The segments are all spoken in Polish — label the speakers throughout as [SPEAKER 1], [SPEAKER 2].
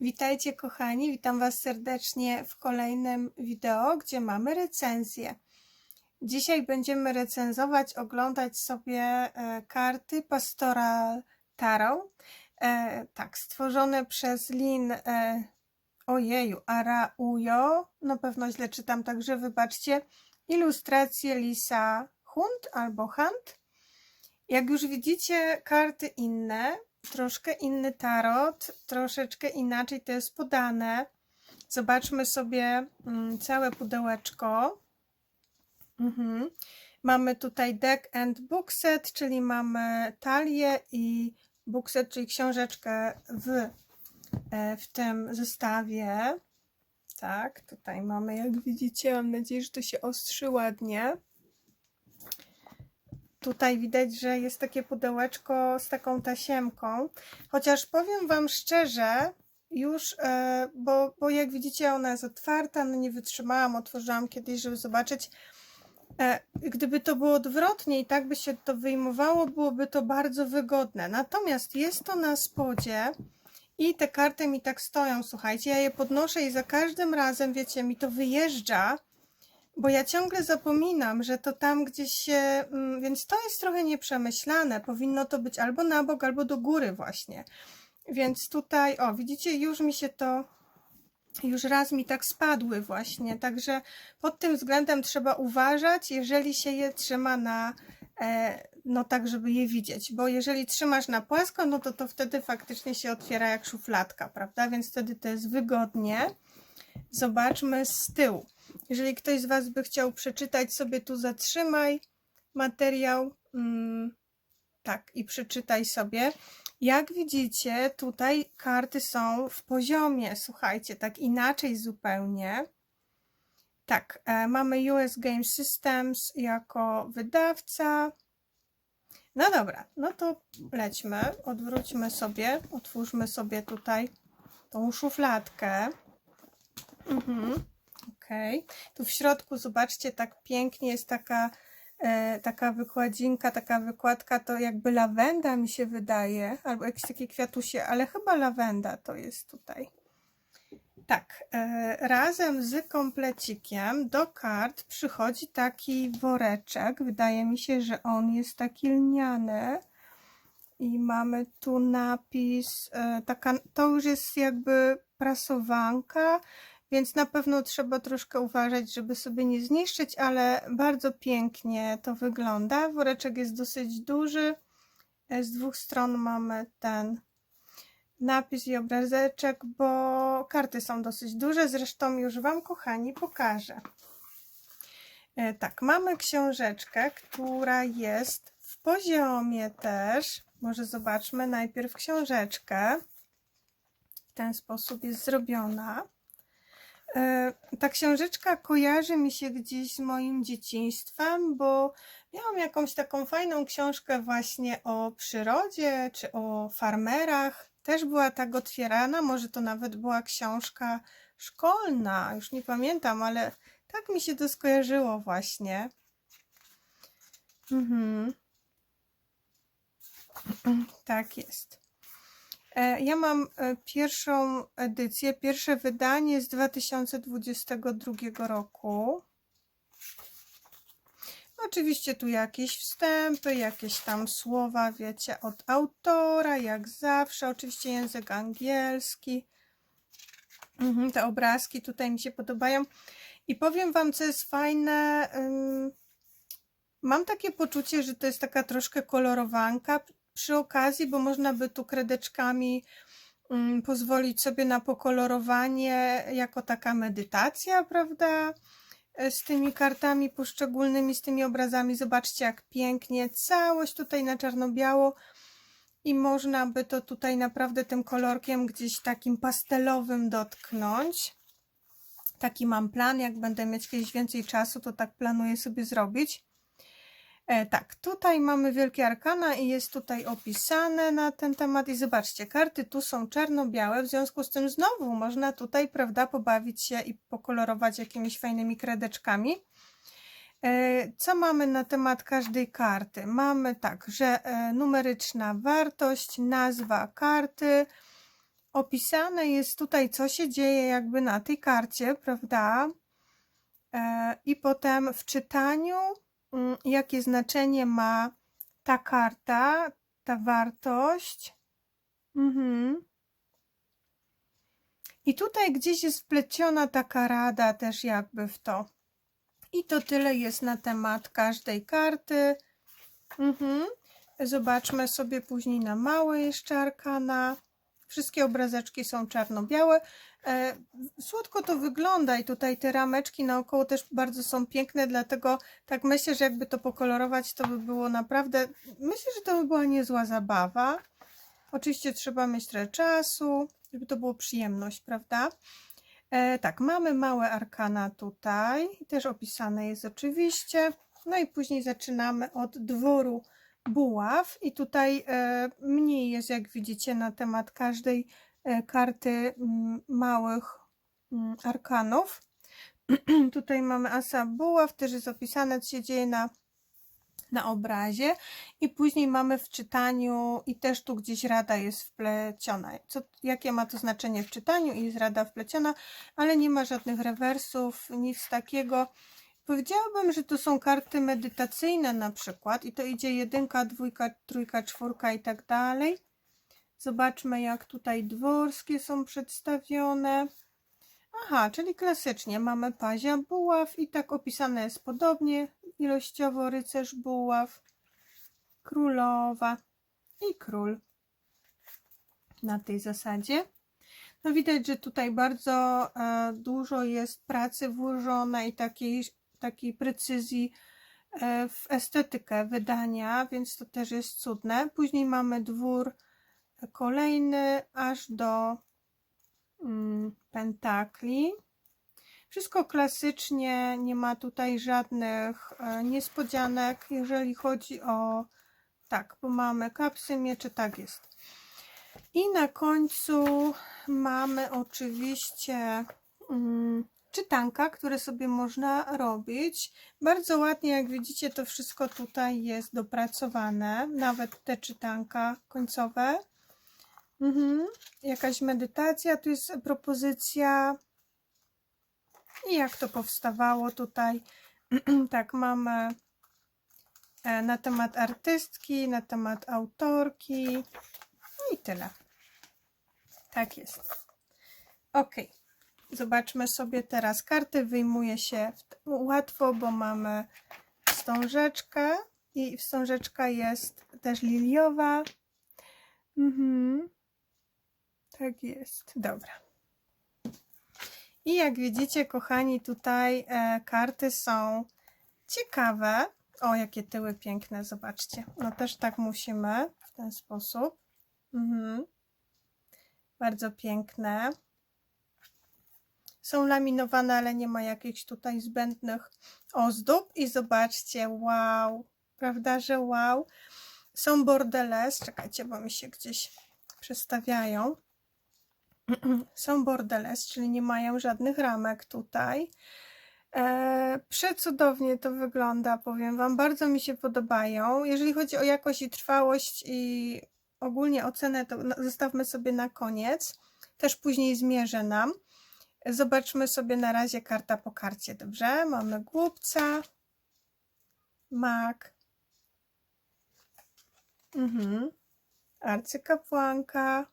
[SPEAKER 1] Witajcie kochani, witam Was serdecznie w kolejnym wideo, gdzie mamy recenzję. Dzisiaj będziemy recenzować, oglądać sobie e, karty Pastoral Tarot. E, tak, stworzone przez Lin e, ojeju, Araujo, na pewno źle czytam, także wybaczcie. Ilustracje Lisa Hunt albo Hunt. Jak już widzicie, karty inne, troszkę inny tarot, troszeczkę inaczej to jest podane. Zobaczmy sobie mm, całe pudełeczko. Mhm. Mamy tutaj deck and bookset, czyli mamy talię i bookset, czyli książeczkę w, e, w tym zestawie. Tak, tutaj mamy, jak widzicie, mam nadzieję, że to się ostrzy ładnie. Tutaj widać, że jest takie pudełeczko z taką tasiemką. Chociaż powiem Wam szczerze, już, e, bo, bo jak widzicie, ona jest otwarta, no nie wytrzymałam, otworzyłam kiedyś, żeby zobaczyć. E, Gdyby to było odwrotnie i tak by się to wyjmowało, byłoby to bardzo wygodne. Natomiast jest to na spodzie i te karty mi tak stoją, słuchajcie, ja je podnoszę i za każdym razem, wiecie, mi to wyjeżdża bo ja ciągle zapominam, że to tam gdzieś się, mm, więc to jest trochę nieprzemyślane. Powinno to być albo na bok, albo do góry właśnie. Więc tutaj, o, widzicie, już mi się to, już raz mi tak spadły właśnie. Także pod tym względem trzeba uważać, jeżeli się je trzyma na, e, no tak, żeby je widzieć. Bo jeżeli trzymasz na płasko, no to to wtedy faktycznie się otwiera jak szufladka, prawda? Więc wtedy to jest wygodnie. Zobaczmy z tyłu. Jeżeli ktoś z Was by chciał przeczytać sobie tu zatrzymaj materiał, mm, tak, i przeczytaj sobie. Jak widzicie, tutaj karty są w poziomie, słuchajcie, tak inaczej zupełnie. Tak, e, mamy US Game Systems jako wydawca. No dobra, no to lećmy, odwróćmy sobie, otwórzmy sobie tutaj tą szufladkę. Mhm. Okej. Tu w środku, zobaczcie, tak pięknie jest taka, e, taka wykładzinka, taka wykładka, to jakby lawenda mi się wydaje, albo jakieś takie kwiatusie, ale chyba lawenda to jest tutaj. Tak, e, razem z komplecikiem do kart przychodzi taki woreczek. Wydaje mi się, że on jest taki lniany. I mamy tu napis, e, taka, to już jest jakby prasowanka więc na pewno trzeba troszkę uważać, żeby sobie nie zniszczyć, ale bardzo pięknie to wygląda. Woreczek jest dosyć duży. E, z dwóch stron mamy ten napis i obrazeczek, bo karty są dosyć duże. Zresztą już Wam, kochani, pokażę. E, tak, mamy książeczkę, która jest w poziomie też. Może zobaczmy najpierw książeczkę. W ten sposób jest zrobiona. E, ta książeczka kojarzy mi się gdzieś z moim dzieciństwem, bo miałam jakąś taką fajną książkę właśnie o przyrodzie czy o farmerach. Też była tak otwierana, może to nawet była książka szkolna, już nie pamiętam, ale tak mi się to skojarzyło właśnie. Mhm. Tak jest. E, ja mam e, pierwszą edycję, pierwsze wydanie z 2022 roku. Oczywiście tu jakieś wstępy, jakieś tam słowa, wiecie, od autora, jak zawsze. Oczywiście język angielski. Mhm, te obrazki tutaj mi się podobają. I powiem Wam, co jest fajne. Mam takie poczucie, że to jest taka troszkę kolorowanka przy okazji, bo można by tu kredeczkami mm, pozwolić sobie na pokolorowanie jako taka medytacja, prawda? E, z tymi kartami poszczególnymi, z tymi obrazami. Zobaczcie, jak pięknie. Całość tutaj na czarno-biało. I można by to tutaj naprawdę tym kolorkiem gdzieś takim pastelowym dotknąć. Taki mam plan. Jak będę mieć kiedyś więcej czasu, to tak planuję sobie zrobić. E, tak, tutaj mamy Wielkie Arkana i jest tutaj opisane na ten temat i zobaczcie, karty tu są czarno-białe, w związku z tym znowu można tutaj, prawda, pobawić się i pokolorować jakimiś fajnymi kredeczkami. E, co mamy na temat każdej karty? Mamy tak, że e, numeryczna wartość, nazwa karty, opisane jest tutaj, co się dzieje jakby na tej karcie, prawda? I potem w czytaniu, jakie znaczenie ma ta karta, ta wartość. Mhm. I tutaj gdzieś jest wpleciona taka rada też jakby w to. I to tyle jest na temat każdej karty. Mhm. Zobaczmy sobie później na małe jeszcze arkana. Wszystkie obrazeczki są czarno-białe. E, słodko to wygląda i tutaj te rameczki naokoło też bardzo są piękne, dlatego tak myślę, że jakby to pokolorować, to by było naprawdę, myślę, że to by była niezła zabawa. Oczywiście trzeba mieć trochę czasu, żeby to było przyjemność, prawda? E, tak, mamy małe arkana tutaj, też opisane jest oczywiście. No i później zaczynamy od dworu buław i tutaj e, mniej jest, jak widzicie, na temat każdej e, karty mm, małych mm, arkanów. tutaj mamy asa buław, też jest opisane, co się dzieje na, na obrazie i później mamy w czytaniu i też tu gdzieś rada jest wpleciona. Co, jakie ma to znaczenie w czytaniu i jest rada wpleciona, ale nie ma żadnych rewersów, nic takiego. Powiedziałabym, że to są karty medytacyjne na przykład i to idzie jedynka, dwójka, trójka, czwórka i tak dalej. Zobaczmy jak tutaj dworskie są przedstawione. Aha, czyli klasycznie mamy pazia buław i tak opisane jest podobnie ilościowo rycerz buław, królowa i król na tej zasadzie. No widać, że tutaj bardzo e, dużo jest pracy włożone i takiej takiej precyzji e, w estetykę wydania, więc to też jest cudne. Później mamy dwór kolejny aż do mm, pentakli. Wszystko klasycznie, nie ma tutaj żadnych e, niespodzianek, jeżeli chodzi o tak, bo mamy kapsy miecze, tak jest. I na końcu mamy oczywiście mm, czytanka, które sobie można robić. Bardzo ładnie, jak widzicie, to wszystko tutaj jest dopracowane, nawet te czytanka końcowe. Mhm. Jakaś medytacja, tu jest propozycja i jak to powstawało tutaj. tak, mamy e, na temat artystki, na temat autorki i tyle. Tak jest. Ok. Zobaczmy sobie teraz karty. Wyjmuje się łatwo, bo mamy wstążeczkę i wstążeczka jest też liliowa. Mhm. Tak jest. Dobra. I jak widzicie, kochani, tutaj e, karty są ciekawe. O, jakie tyły piękne, zobaczcie. No też tak musimy w ten sposób. Mhm. Bardzo piękne. Są laminowane, ale nie ma jakichś tutaj zbędnych ozdób. I zobaczcie, wow, prawda, że wow. Są bordeles, czekajcie, bo mi się gdzieś przestawiają. Są bordeles, czyli nie mają żadnych ramek tutaj. E, przecudownie to wygląda, powiem Wam. Bardzo mi się podobają. Jeżeli chodzi o jakość i trwałość i ogólnie ocenę, to zostawmy sobie na koniec. Też później zmierzę nam. Zobaczmy sobie na razie karta po karcie, dobrze? Mamy głupca, mak, mhm. arcykapłanka,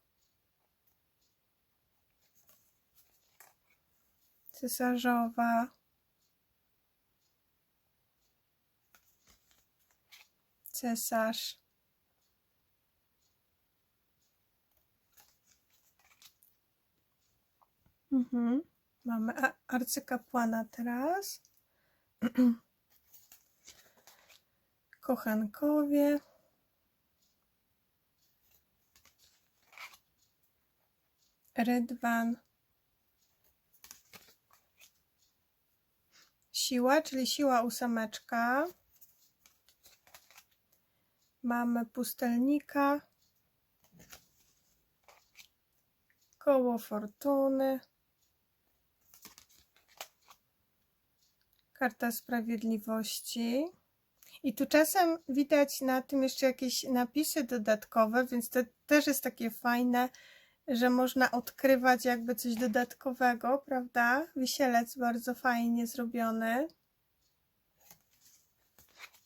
[SPEAKER 1] cesarzowa, cesarz, Mhm. Mamy arcykapłana teraz. Kochankowie. Rydwan. Siła, czyli siła ósemeczka. Mamy pustelnika. Koło fortuny. Karta Sprawiedliwości. I tu czasem widać na tym jeszcze jakieś napisy dodatkowe, więc to też jest takie fajne, że można odkrywać jakby coś dodatkowego, prawda? Wisielec bardzo fajnie zrobiony.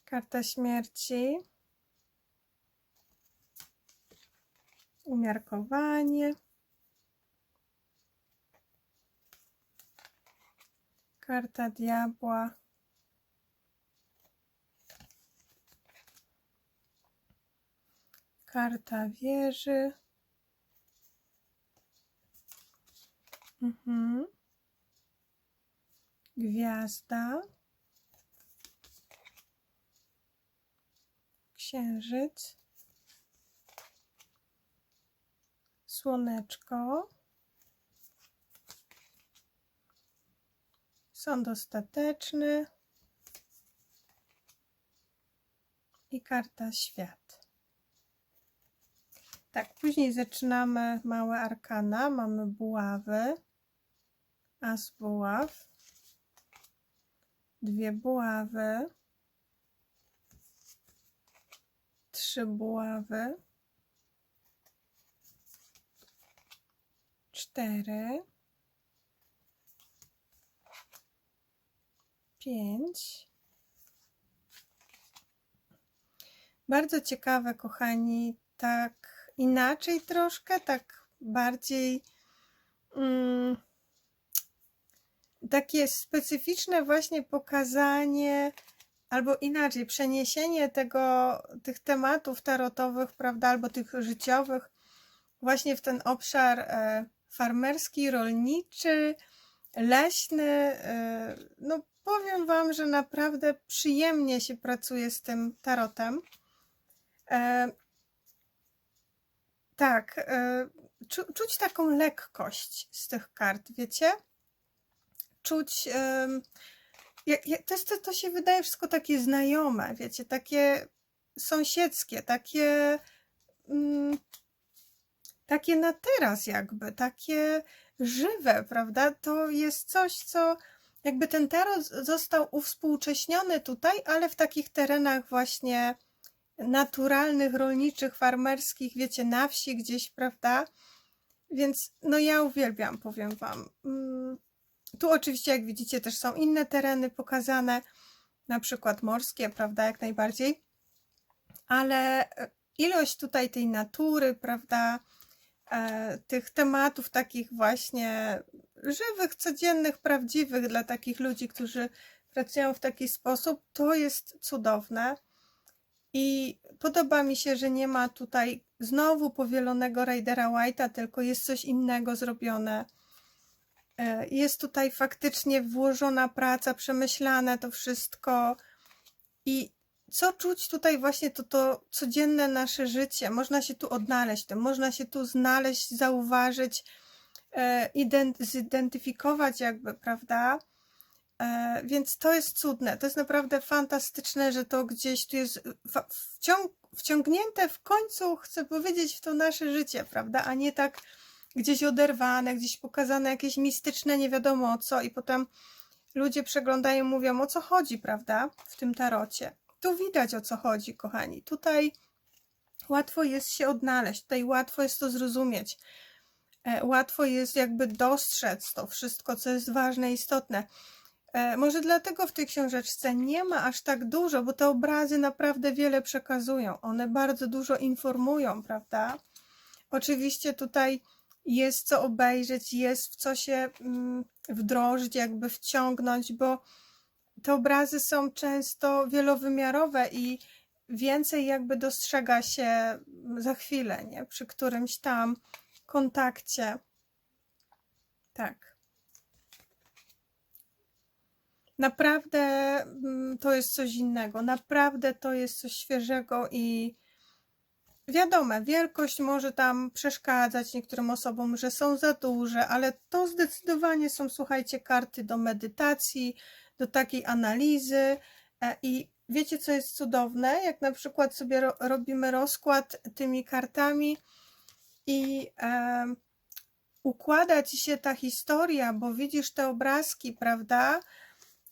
[SPEAKER 1] Karta śmierci. Umiarkowanie. Karta diabła. Karta wieży. Mhm. Gwiazda. Księżyc. Słoneczko. Sąd ostateczny. I karta świat. Tak, później zaczynamy małe arkana. Mamy buławy. As buław. Dwie buławy. Trzy buławy. Cztery. Pięć. Bardzo ciekawe, kochani, tak inaczej troszkę, tak bardziej mm, takie specyficzne właśnie pokazanie albo inaczej przeniesienie tego, tych tematów tarotowych, prawda, albo tych życiowych właśnie w ten obszar e, farmerski, rolniczy, leśny. E, no powiem Wam, że naprawdę przyjemnie się pracuje z tym tarotem. E, tak, e, czu, czuć taką lekkość z tych kart, wiecie? Czuć. E, to, to, to się wydaje wszystko takie znajome, wiecie, takie sąsiedzkie, takie. Mm, takie na teraz, jakby, takie żywe, prawda? To jest coś, co jakby ten tarot został uwspółcześniony tutaj, ale w takich terenach właśnie naturalnych, rolniczych, farmerskich, wiecie, na wsi gdzieś, prawda? Więc no ja uwielbiam, powiem Wam. Mm, tu oczywiście, jak widzicie, też są inne tereny pokazane, na przykład morskie, prawda, jak najbardziej, ale e, ilość tutaj tej natury, prawda, e, tych tematów takich właśnie żywych, codziennych, prawdziwych dla takich ludzi, którzy pracują w taki sposób, to jest cudowne. I podoba mi się, że nie ma tutaj znowu powielonego Raidera White'a, tylko jest coś innego zrobione. E, jest tutaj faktycznie włożona praca, przemyślane to wszystko. I co czuć tutaj właśnie to, to codzienne nasze życie. Można się tu odnaleźć, można się tu znaleźć, zauważyć, zidentyfikować jakby, prawda? E, więc to jest cudne, to jest naprawdę fantastyczne, że to gdzieś tu jest wciąg wciągnięte w końcu, chcę powiedzieć, w to nasze życie, prawda? A nie tak gdzieś oderwane, gdzieś pokazane jakieś mistyczne, nie wiadomo co, i potem ludzie przeglądają, mówią o co chodzi, prawda? W tym tarocie. Tu widać o co chodzi, kochani. Tutaj łatwo jest się odnaleźć, tutaj łatwo jest to zrozumieć. E, łatwo jest jakby dostrzec to wszystko, co jest ważne, istotne. E, może dlatego w tej książeczce nie ma aż tak dużo, bo te obrazy naprawdę wiele przekazują. One bardzo dużo informują, prawda? Oczywiście tutaj jest co obejrzeć, jest w co się mm, wdrożyć, jakby wciągnąć, bo te obrazy są często wielowymiarowe i więcej jakby dostrzega się za chwilę, nie? Przy którymś tam kontakcie. Tak. Naprawdę mm, to jest coś innego, naprawdę to jest coś świeżego i wiadome, wielkość może tam przeszkadzać niektórym osobom, że są za duże, ale to zdecydowanie są, słuchajcie, karty do medytacji, do takiej analizy e, i wiecie, co jest cudowne? Jak na przykład sobie ro robimy rozkład tymi kartami i e, układa ci się ta historia, bo widzisz te obrazki, prawda?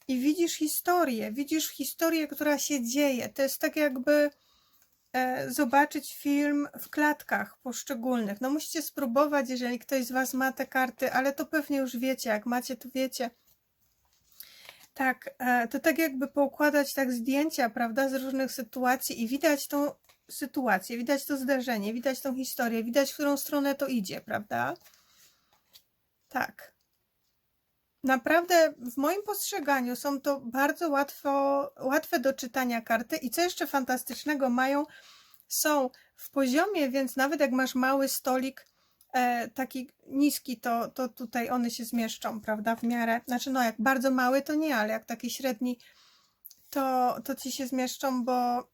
[SPEAKER 1] i widzisz historię, widzisz historię, która się dzieje. To jest tak jakby e, zobaczyć film w klatkach poszczególnych. No musicie spróbować, jeżeli ktoś z Was ma te karty, ale to pewnie już wiecie, jak macie, to wiecie. Tak, e, to tak jakby poukładać tak zdjęcia, prawda, z różnych sytuacji i widać tą sytuację, widać to zdarzenie, widać tą historię, widać, w którą stronę to idzie, prawda? Tak. Naprawdę w moim postrzeganiu są to bardzo łatwo, łatwe do czytania karty i co jeszcze fantastycznego mają, są w poziomie, więc nawet jak masz mały stolik, e, taki niski, to, to tutaj one się zmieszczą, prawda, w miarę, znaczy no jak bardzo mały to nie, ale jak taki średni, to, to ci się zmieszczą, bo,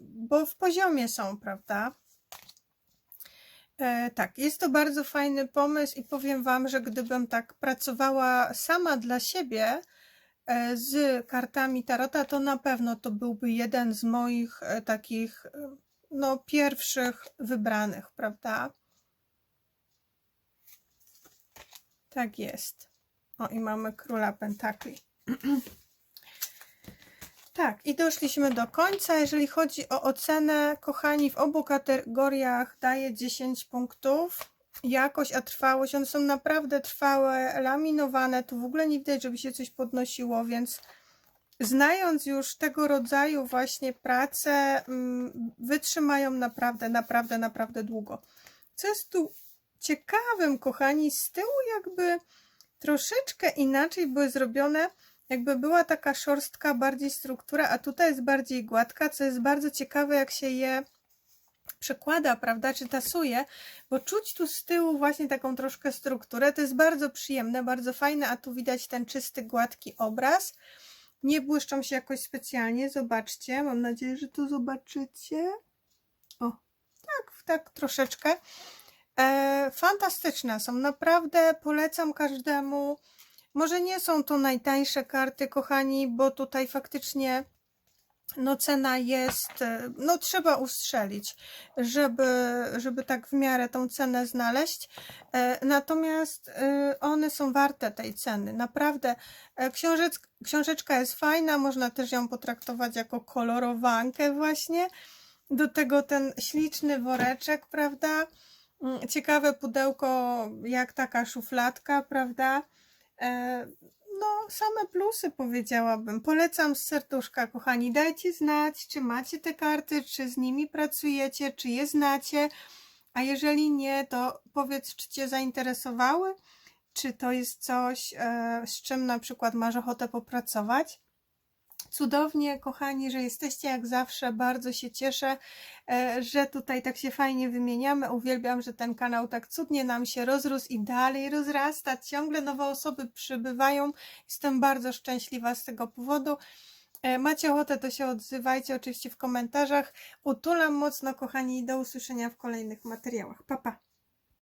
[SPEAKER 1] bo w poziomie są, prawda. E, tak, jest to bardzo fajny pomysł i powiem Wam, że gdybym tak pracowała sama dla siebie e, z kartami Tarota, to na pewno to byłby jeden z moich e, takich no, pierwszych wybranych, prawda? Tak jest. O, i mamy króla pentakli. Tak, i doszliśmy do końca. Jeżeli chodzi o ocenę, kochani, w obu kategoriach daję 10 punktów. Jakość, a trwałość, one są naprawdę trwałe, laminowane. Tu w ogóle nie widać, żeby się coś podnosiło, więc znając już tego rodzaju właśnie pracę, mm, wytrzymają naprawdę, naprawdę, naprawdę długo. Co jest tu ciekawym, kochani, z tyłu jakby troszeczkę inaczej były zrobione jakby była taka szorstka, bardziej struktura, a tutaj jest bardziej gładka, co jest bardzo ciekawe, jak się je przekłada, prawda, czy tasuje, bo czuć tu z tyłu właśnie taką troszkę strukturę, to jest bardzo przyjemne, bardzo fajne, a tu widać ten czysty, gładki obraz. Nie błyszczą się jakoś specjalnie, zobaczcie, mam nadzieję, że tu zobaczycie. O, tak, tak troszeczkę. E, fantastyczne są, naprawdę polecam każdemu. Może nie są to najtańsze karty, kochani, bo tutaj faktycznie no cena jest, e, no trzeba ustrzelić, żeby, żeby tak w miarę tą cenę znaleźć. E, Natomiast e, one są warte tej ceny. Naprawdę książec, książeczka jest fajna, można też ją potraktować jako kolorowankę właśnie. Do tego ten śliczny woreczek, prawda? Mm, Ciekawe pudełko, jak taka szufladka, prawda? E, No, same plusy powiedziałabym. Polecam z serduszka, kochani. Dajcie znać, czy macie te karty, czy z nimi pracujecie, czy je znacie. A jeżeli nie, to powiedz, czy Cię zainteresowały, czy to jest coś, e, z czym na przykład masz ochotę popracować. Cudownie, kochani, że jesteście jak zawsze. Bardzo się cieszę, e, że tutaj tak się fajnie wymieniamy. Uwielbiam, że ten kanał tak cudnie nam się rozrósł i dalej rozrasta. Ciągle nowe osoby przybywają. Jestem bardzo szczęśliwa z tego powodu. E, Macie ochotę, to się odzywajcie oczywiście w komentarzach. Utulam mocno, kochani, i do usłyszenia w kolejnych materiałach. Pa, pa.